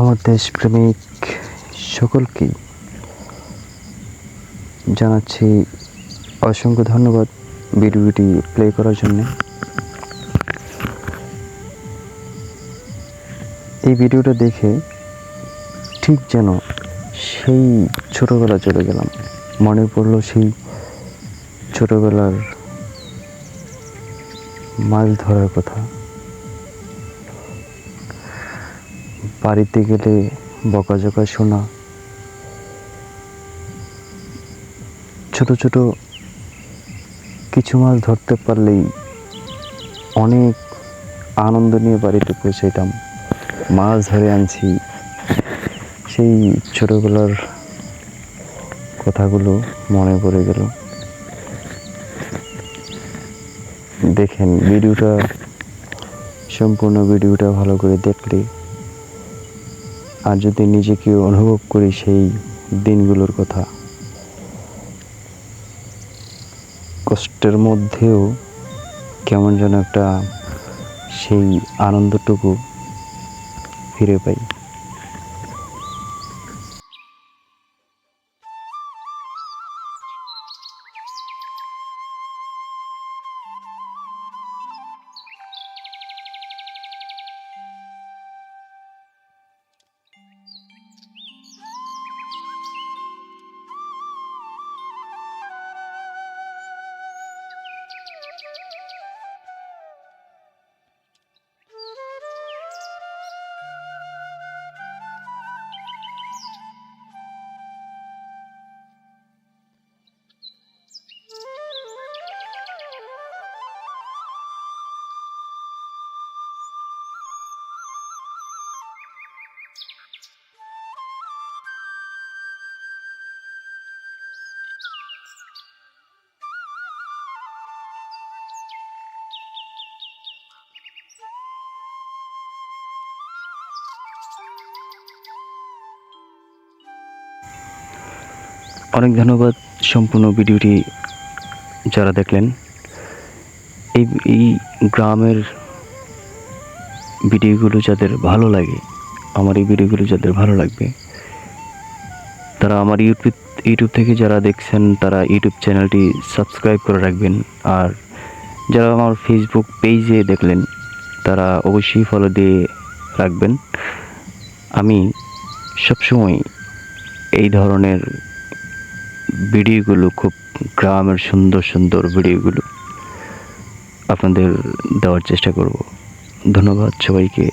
আমার দেশপ্রেমিক সকলকেই জানাচ্ছি অসংখ্য ধন্যবাদ ভিডিওটি প্লে করার জন্য। এই ভিডিওটা দেখে ঠিক যেন সেই ছোটোবেলা চলে গেলাম। মনে পড়ল সেই ছোটোবেলার মাছ ধরার কথা। বাড়িতে গেলে বকাঝকা শোনা। ছোট ছোট কিছু মাছ ধরতে পারলেই অনেক আনন্দ নিয়ে বাড়িতে পৌঁছাইতাম। মাছ ধরে আনছি। সেই ছোটোবেলার কথাগুলো মনে পড়ে গেল। দেখেন, ভিডিওটা, সম্পূর্ণ ভিডিওটা ভালো করে দেখলে আর যদি নিজেকে অনুভব করি সেই দিনগুলোর কথা, কষ্টের মধ্যেও কেমন যেন একটা সেই আনন্দটুকু ফিরে পাই। অনেক ধন্যবাদ সম্পূর্ণ ভিডিওটি যারা দেখলেন। এই এই গ্রামের ভিডিওগুলো যাদের ভালো লাগে, আমার এই ভিডিওগুলো যাদের ভালো লাগবে, তারা আমার ইউটিউব ইউটিউব থেকে যারা দেখছেন, তারা ইউটিউব চ্যানেলটি সাবস্ক্রাইব করে রাখবেন। আর যারা আমার ফেসবুক পেজে দেখলেন, তারা অবশ্যই ফলো দিয়ে রাখবেন। আমি সবসময় এই ধরনের ভিডিওগুলো খুব গ্রামের সুন্দর সুন্দর ভিডিওগুলো আপনাদের দেওয়ার চেষ্টা করব। ধন্যবাদ সবাইকে।